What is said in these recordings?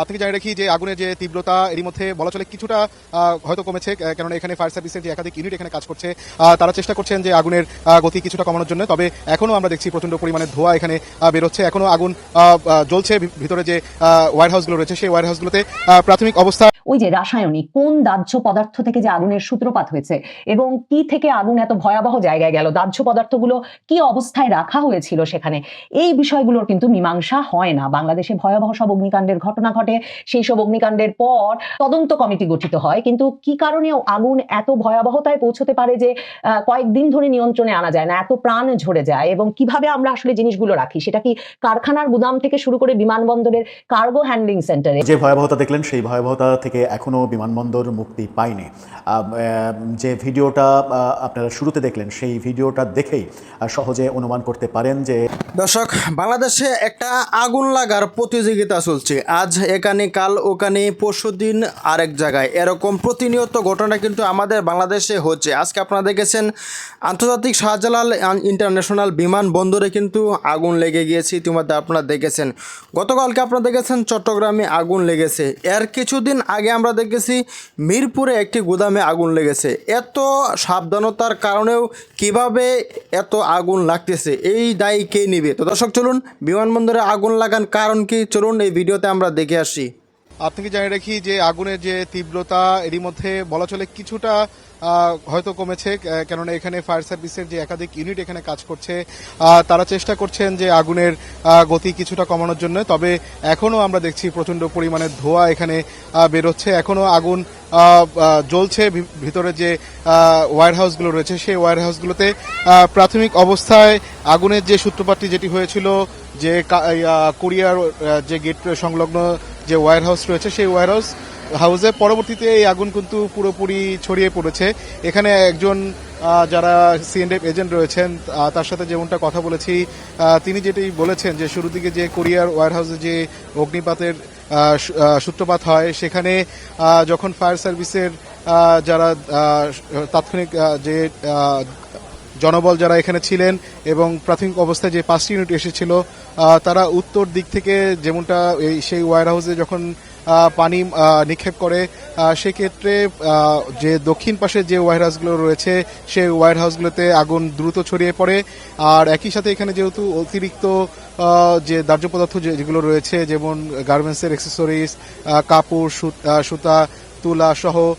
আপনাকে জানিয়ে রাখি যে আগুনের যে তীব্রতা, এরই মধ্যে বলা চলে কিছুটা হয়তো কমেছে কেননা এখানে ফায়ার সার্ভিসের যে একাধিক ইউনিট এখানে কাজ করছে তারা চেষ্টা করছেন যে আগুনের গতি কিছুটা কমানোর জন্য, তবে এখনও আমরা দেখছি প্রচণ্ড পরিমাণে ধোঁয়া এখানে বেরোচ্ছে। এখনও আগুন জ্বলছে ভিতরে যে ওয়ার হাউসগুলো রয়েছে, সেই ওয়ার হাউসগুলোতে প্রাথমিক অবস্থা ওই যে রাসায়নিক, কোন দাহ্য পদার্থ থেকে যে আগুনের সূত্রপাত হয়েছে, এবং কি থেকে আগুন এত ভয়াবহ জায়গায় গেল? দাহ্য পদার্থগুলো কি অবস্থায় রাখা হয়েছিল সেখানে? এই বিষয়গুলোর কিন্তু মীমাংসা হয় না। বাংলাদেশে ভয়াবহ সব অগ্নিকাণ্ডের ঘটনা ঘটে সেই সব অগ্নিকাণ্ডের পর তদন্ত কমিটি গঠিত হয়। কিন্তু কি কারণে আগুন এত ভয়াবহতায় পৌঁছতে পারে যে আহ, কয়েকদিন ধরে নিয়ন্ত্রণে আনা যায় না এত প্রাণ ঝরে যায় এবং কীভাবে আমরা আসলে জিনিসগুলো রাখি? সেটা কি কারখানার গুদাম থেকে শুরু করে বিমানবন্দরের কার্গো হ্যান্ডলিং সেন্টারে যে ভয়াবহতা দেখলেন সেই ভয়াবহতা থেকে এখনও বিমানবন্দর মুক্তি পায়নি। যে ভিডিওটা আহ, আপনারা শুরুতে দেখলেন সেই ভিডিওটা দেখেই সহজে অনুমান করতে পারেন যে দর্শক বাংলাদেশে একটা আগুন লাগার প্রতিযোগিতা চলছে। আজ এখানে কাল, ওখানে পরশু দিন আরেক জায়গায়। এরকম প্রতিনিয়ত ঘটনা কিন্তু আমাদের বাংলাদেশে হচ্ছে। আজকে আপনারা দেখেছেন, আন্তর্জাতিক শাহজালাল ইন্টারন্যাশনাল বিমানবন্দরে কিন্তু আগুন লেগে গিয়েছে। ইতিমধ্যে আপনারা দেখেছেন। গতকালকে আপনারা দেখেছেন, চট্টগ্রামে আগুন লেগেছে। এর কিছুদিন আগে আমরা দেখেছি, মিরপুরে একটি গুদামে আগুন লেগেছে। এত সাবধানতার কারণেও কীভাবে এত আগুন লাগতেছে, এই দায়ী কে নিবে? তো দর্শক, চলুন বিমানবন্দরে আগুন লাগান কারণ কি? চলুন এই ভিডিওতে আমরা দেখে আসি। আপনাকে জানিয়ে রাখি যে আগুনের যে তীব্রতা, এরই মধ্যে বলা চলে কিছুটা হয়তো কমেছে কেননা এখানে ফায়ার সার্ভিসের যে একাধিক ইউনিট এখানে কাজ করছে তারা চেষ্টা করছেন যে আগুনের গতি কিছুটা কমানোর জন্য, তবে এখনও আমরা দেখছি প্রচণ্ড পরিমাণে ধোঁয়া এখানে বেরোচ্ছে। এখনও আগুন জ্বলছে ভিতরে যে ওয়ার হাউসগুলো রয়েছে, সেই ওয়ার হাউসগুলোতে প্রাথমিক অবস্থায় আগুনের যে সূত্রপাতটি যেটি হয়েছিল, যে কোরিয়ার যে গেট সংলগ্ন যে ওয়ার হাউস রয়েছে, সেই ওয়ার হাউস, হাউসে পরবর্তীতে এই আগুন কিন্তু পুরোপুরি ছড়িয়ে পড়েছে। এখানে একজন যারা সিএনএফ এজেন্ট রয়েছেন তার সাথে যেমনটা কথা বলেছি তিনি যেটি বলেছেন যে শুরুর দিকে যে কোরিয়ার ওয়ার হাউসে যে অগ্নিপাতের সূত্রপাত হয়, সেখানে যখন ফায়ার সার্ভিসের যারা তাৎক্ষণিক যে জনবল যারা এখানে ছিলেন এবং প্রাথমিক অবস্থায় যে পাঁচটি ইউনিট এসেছিল তারা উত্তর দিক থেকে যেমনটা সেই ওয়ার হাউসে যখন পানি নিক্ষেপ করে সেক্ষেত্রে যে দক্ষিণ পাশে যে ওয়ার হাউসগুলো রয়েছে, সেই ওয়ার হাউসগুলোতে আগুন দ্রুত ছড়িয়ে পড়ে। আর একই সাথে এখানে যেহেতু অতিরিক্ত যে দাহ্য পদার্থ যেগুলো রয়েছে, যেমন গার্মেন্টসের অ্যাক্সেসরিজ কাপড় সুত- তুলা সহ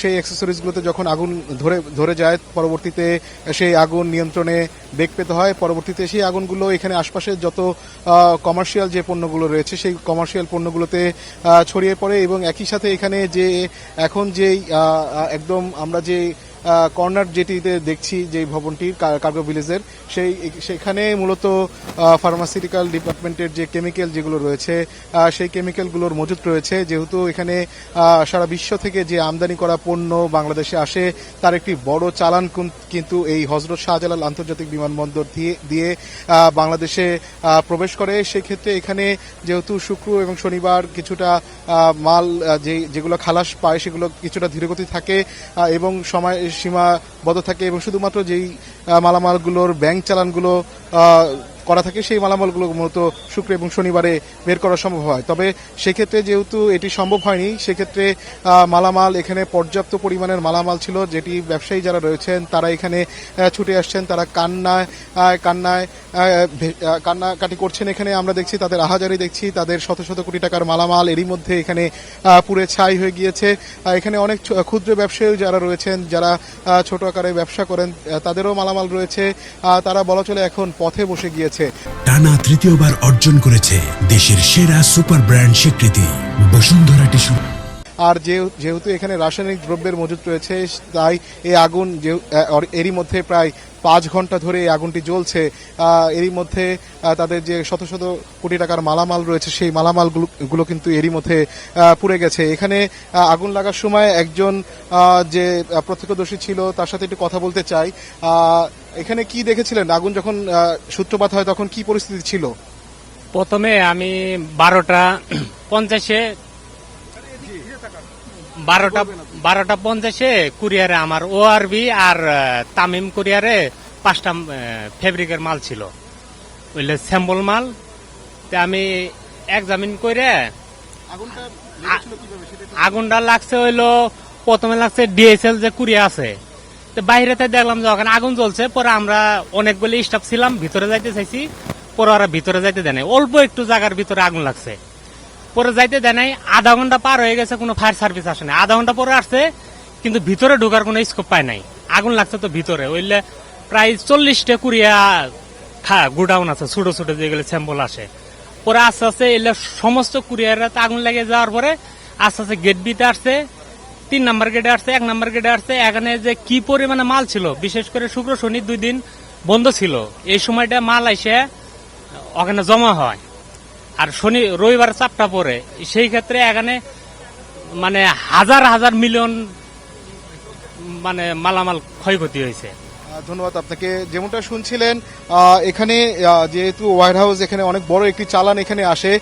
সেই অ্যাক্সেসরিজগুলোতে যখন আগুন ধরে ধরে যায়, পরবর্তীতে সেই আগুন নিয়ন্ত্রণে বেগ পেতে হয়। পরবর্তীতে সেই আগুনগুলো এখানে আশপাশের যত কমার্শিয়াল যে পণ্যগুলো রয়েছে, সেই কমার্শিয়াল পণ্যগুলোতে ছড়িয়ে পড়ে এবং একই সাথে এখানে যে এখন যেই একদম আমরা যে কর্নার যেটিতে দেখছি যে ভবনটির কার্গো ভিলেজের, সেই সেখানে মূলত ফার্মাসিউটিক্যাল ডিপার্টমেন্টের যে কেমিক্যাল যেগুলো রয়েছে সেই কেমিক্যালগুলোর মজুত রয়েছে। যেহেতু এখানে সারা বিশ্ব থেকে যে আমদানি করা পণ্য বাংলাদেশে আসে, তার একটি বড় চালান কুন- কিন্তু এই হজরত শাহজালাল আন্তর্জাতিক বিমানবন্দর দিয়ে দিয়ে বাংলাদেশে প্রবেশ করে। সেক্ষেত্রে এখানে যেহেতু শুক্র এবং শনিবার কিছুটা মাল যে যেগুলো খালাস পায়, সেগুলো কিছুটা ধীরগতি থাকে এবং সময় সীমাবদ্ধ থাকে এবং শুধুমাত্র যেই মালামালগুলোর ব্যাংক চালানগুলো করা থাকে, সেই মালামালগুলো মূলত শুক্র এবং শনিবারে বের করা সম্ভব হয়। তবে সেক্ষেত্রে যেহেতু এটি সম্ভব হয়নি, সেক্ষেত্রে মালামাল এখানে পর্যাপ্ত পরিমাণের মালামাল ছিল, যেটি ব্যবসায়ী যারা রয়েছেন তারা এখানে ছুটে আসছেন, তারা কান্নায় কান্নায় কান্নাকাটি করছেন এখানে। আমরা দেখছি তাদের আহাজারি দেখছি, তাদের শত শত কোটি টাকার মালামাল এরই মধ্যে এখানে পুড়ে ছাই হয়ে গিয়েছে। এখানে অনেক ক্ষুদ্র ব্যবসায়ী যারা রয়েছেন, যারা ছোট আকারে ব্যবসা করেন তাদেরও মালামাল রয়েছে। তারা বলা চলে এখন পথে বসে গিয়েছে। টানা তৃতীয়বার অর্জন করেছে দেশের সেরা সুপার ব্র্যান্ড স্বীকৃতি। বসুন্ধরা টিস্যু আর যেহেতু এখানে রাসায়নিক দ্রব্যের মজুত রয়েছে, তাই এই আগুন যে- এরই মধ্যে প্রায় পাঁচ ঘণ্টা ধরে এই আগুনটি জ্বলছে। এরই মধ্যে তাদের যে শত শত কোটি টাকার মালামাল রয়েছে, সেই মালামালগুলো কিন্তু এরই মধ্যে পুড়ে গেছে। এখানে আগুন লাগার সময় একজন যে প্রত্যক্ষদর্শী ছিল, তার সাথে একটু কথা বলতে চাই। এখানে কি দেখেছিলেন? আগুন যখন সূত্রপাত হয়, তখন কি পরিস্থিতি ছিল? প্রথমে আমি বারোটা পঞ্চাশে বারোটা বারোটা পঞ্চাশে কুরিয়ারে আমার ওআরবি আর আহ, তামিম কুরিয়ারে পাঁচটা ফেব্রিকের মাল ছিল। ওইলে স্যাম্বল মাল। তে আমি এক্সামিন করে আগুনটা লাগছে হইল প্রথমে লাগছে ডিএসএল যে কুরিয়া আছে। তো বাইরেতে দেখলাম যে ওখানে আগুন জ্বলছে পরে আমরা অনেকগুলি স্টাফ ছিলাম ভিতরে যাইতে চাইছি পরে ওরা ভিতরে যাইতে দেয়। অল্প একটু জায়গার ভিতরে আগুন লাগছে। পরে যাইতে দেয় নাই, আধা ঘণ্টা পার হয়ে গেছে, কোনো ফায়ার সার্ভিস আসে না আধা ঘণ্টা পরে আসছে, কিন্তু ভিতরে ঢোকার কোনো স্কোপ পায় নাই। আগুন লাগছে তো ভিতরে, ওইলে প্রায় চল্লিশটা কুরিয়া খা, গুডাউন আছে, ছোট ছোট যেগুলো স্যাম্পল আসে। পরে আস্তে আস্তে এলে সমস্ত কুরিয়াররা আগুন লেগে যাওয়ার পরে আস্তে আস্তে গেট বিতে আসছে, তিন নাম্বার গেটে আসছে, এক নাম্বার গেটে আসছে। এখানে যে কি পরিমাণে মাল ছিল, বিশেষ করে শুক্র, শনি দুই দিন বন্ধ ছিল, এই সময়টা মাল এসে ওখানে জমা হয়। আর শনি রবিবার চাপটা পড়ে। সেই ক্ষেত্রে এখানে মানে হাজার হাজার মিলিয়ন মানে মালামাল ক্ষয়ক্ষতি হয়েছে। ধন্যবাদ আপনাকে। যেমনটা শুনছিলেন এখানে যেহেতু ওয়ার হাউস এখানে অনেক বড় একটি চালান এখানে আসে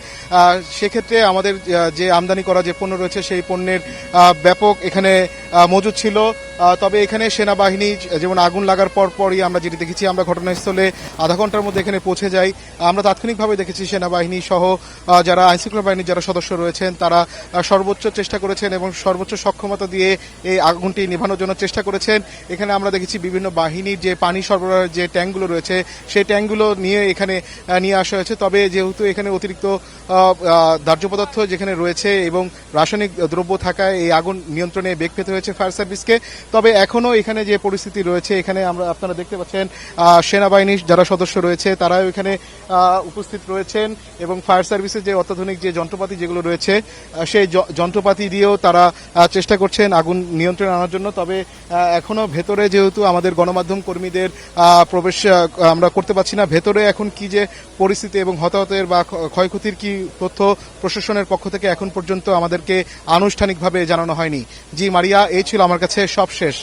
সেক্ষেত্রে আমাদের যে আমদানি করা যে পণ্য রয়েছে, সেই পণ্যের ব্যাপক এখানে মজুদ ছিল। তবে এখানে সেনাবাহিনী যেমন আগুন লাগার পর পরই আমরা যেটি দেখেছি, আমরা ঘটনাস্থলে আধা ঘণ্টার মধ্যে এখানে পৌঁছে যাই। আমরা তাৎক্ষণিকভাবে দেখেছি সেনাবাহিনী সহ যারা আইনশৃঙ্খলা বাহিনীর যারা সদস্য রয়েছেন, তারা সর্বোচ্চ চেষ্টা করেছেন এবং সর্বোচ্চ সক্ষমতা দিয়ে এই আগুনটি নেভানোর জন্য চেষ্টা করেছেন। এখানে আমরা দেখেছি বিভিন্ন বাহিনীর যে পানি সরবরাহের যে ট্যাঙ্কগুলো রয়েছে, সেই ট্যাঙ্কগুলো নিয়ে এখানে নিয়ে আসা হয়েছে। তবে যেহেতু এখানে অতিরিক্ত দাহ্য পদার্থ যেখানে রয়েছে এবং রাসায়নিক দ্রব্য থাকায় এই আগুন নিয়ন্ত্রণে বেগ পেতে হয়েছে ফায়ার সার্ভিসকে তবে এখনও এখানে যে পরিস্থিতি রয়েছে, এখানে আমরা, আপনারা দেখতে পাচ্ছেন সেনাবাহিনীর যারা সদস্য রয়েছে, তারাও এখানে উপস্থিত রয়েছেন এবং ফায়ার সার্ভিসের যে অত্যাধুনিক যে যন্ত্রপাতি যেগুলো রয়েছে সেই যন্ত্রপাতি দিয়েও তারা চেষ্টা করছেন আগুন নিয়ন্ত্রণে আনার জন্য। তবে এখনও ভেতরে যেহেতু আমাদের গণমাধ্যম কর্মীদের প্রবেশ আমরা করতে পারছি না, ভেতরে এখন কি যে পরিস্থিতি এবং হতাহতের বা ক্ষয়ক্ষতির কি তথ্য প্রশাসনের পক্ষ থেকে এখন পর্যন্ত আমাদেরকে আনুষ্ঠানিকভাবে জানানো হয়নি। জি মারিয়া, এই ছিল আমার কাছে সব শেষ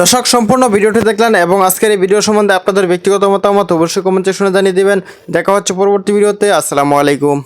দর্শক, সম্পূর্ণ ভিডিওটি দেখলেন এবং আজকের এই ভিডিও সম্বন্ধে আপনাদের ব্যক্তিগত মতামত অবশ্যই কমেন্টে শুনে জানিয়ে দেবেন। দেখা হচ্ছে পরবর্তী ভিডিওতে। আসসালামু আলাইকুম।